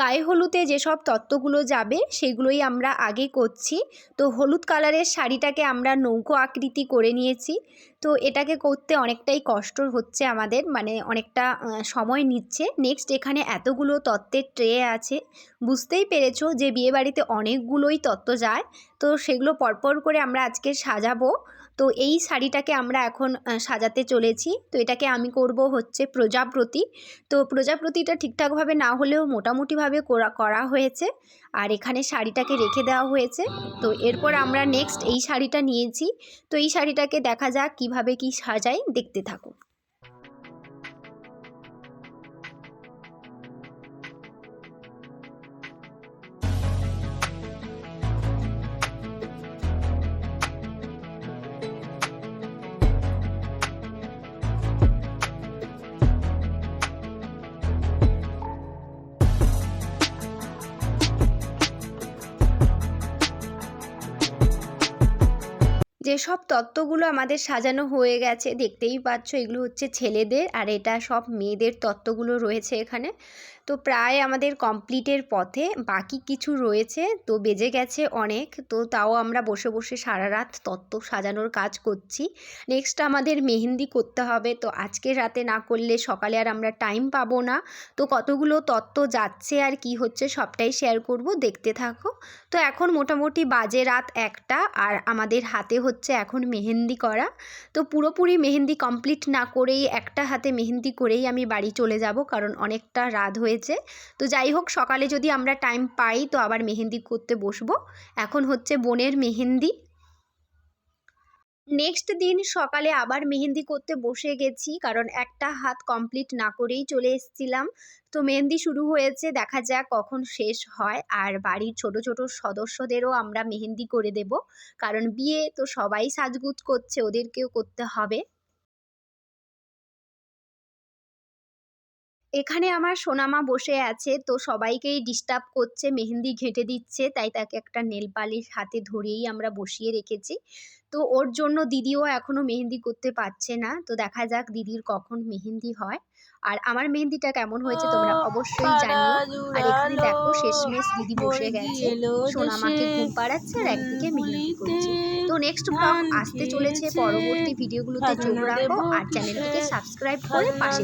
গায়ে হলুদে যেসব তত্ত্বগুলো যাবে, সেগুলোই আমরা আগে করছি। তো হলুদ কালারের শাড়িটাকে আমরা নৌকো আকৃতি করে নিয়েছি। তো এটাকে করতে অনেকটাই কষ্ট হচ্ছে আমাদের মানে অনেকটা সময় নিচ্ছে। নেক্সট এখানে এতগুলো তত্ত্বের ট্রে আছে। বুঝতেই পেরেছ যে বিয়েবাড়িতে অনেকগুলোই তত্ত্ব যায়। তো সেগুলো পরপর করে আমরা আজকে সাজাবো। তো এই শাড়িটাকে আমরা এখন সাজাতে চলেছি। তো এটাকে আমি করব হচ্ছে প্রজাপ্রতি তো প্রজাপ্রতিটা ঠিকঠাকভাবে না হলেও মোটামুটিভাবে করা করা হয়েছে। আর এখানে শাড়িটাকে রেখে দেওয়া হয়েছে। তো এরপর আমরা নেক্সট এই শাড়িটা নিয়েছি। তো এই শাড়িটাকে দেখা যাক কীভাবে কি সাজাই। দেখতে যেসব তত্ত্বগুলো আমাদের সাজানো হয়ে গেছে, দেখতেই পাচ্ছ এগুলো হচ্ছে ছেলেদের আর এটা সব মেয়েদের তত্ত্বগুলো রয়েছে এখানে। তো প্রায় আমাদের কমপ্লিটের পথে বাকি কিছু রয়েছে, তো বেজে গেছে অনেক, তো তাও আমরা বসে বসে সারা রাত তত্ত্ব সাজানোর কাজ করছি। নেক্সট আমাদের মেহেন্দি করতে হবে, তো আজকে রাতে না করলে সকালে আর আমরা টাইম পাবো না। তো কতগুলো তত্ত্ব যাচ্ছে আর কি হচ্ছে সবটাই শেয়ার করব, দেখতে থাকো। তো এখন মোটামুটি বাজে রাত একটা আর আমাদের হাতে হচ্ছে এখন মেহেন্দি করা। তো পুরোপুরি মেহেন্দি কমপ্লিট না করেই, একটা হাতে মেহেন্দি করেই আমি বাড়ি চলে যাব, কারণ অনেকটা রাত হয়েছে। তো যাই হোক, সকালে যদি আমরা টাইম পাই, তো আবার মেহেন্দি করতে বসবো। এখন হচ্ছে বোনের মেহেন্দি। নেক্সট দিন সকালে আবার মেহেন্দি করতে বসে গেছি, কারণ একটা হাত কমপ্লিট না করেই চলে এসেছিলাম। তো মেহেন্দি শুরু হয়েছে, দেখা যাক কখন শেষ হয়। আর বাড়ির ছোট ছোট সদস্যদেরও আমরা মেহেন্দি করে দেব, কারণ বিয়ে তো সবাই সাজগুজ করছে, ওদেরকেও করতে হবে। এখানে আমার সোনামা বসে আছে তো সবাইকেই ডিস্টার্ব করছে মেহেন্দি ঘেঁটে দিচ্ছে তাই তাকে একটা নেল পালিশ হাতে ধরেই আমরা বসিয়ে রেখেছি। তো ওর জন্য দিদিও এখনও মেহেন্দি করতে পারছে না তো দেখা যাক দিদির কখন মেহেন্দি হয়। আর আমার মেহেন্দিটা কেমন হয়েছে তোমরা অবশ্যই জানিও। আর এখানে দেখো শেষমেশ দিদি বসে গেছে। সোনামাকে ঘুম পাড়াচ্ছে আর একদিকে মেহেন্দি করছে। তো নেক্সট ব্লগ আসতে চলেছে। পরবর্তী ভিডিওগুলোতে চোখ রাখো আর চ্যানেলটিকে সাবস্ক্রাইব করে পাশে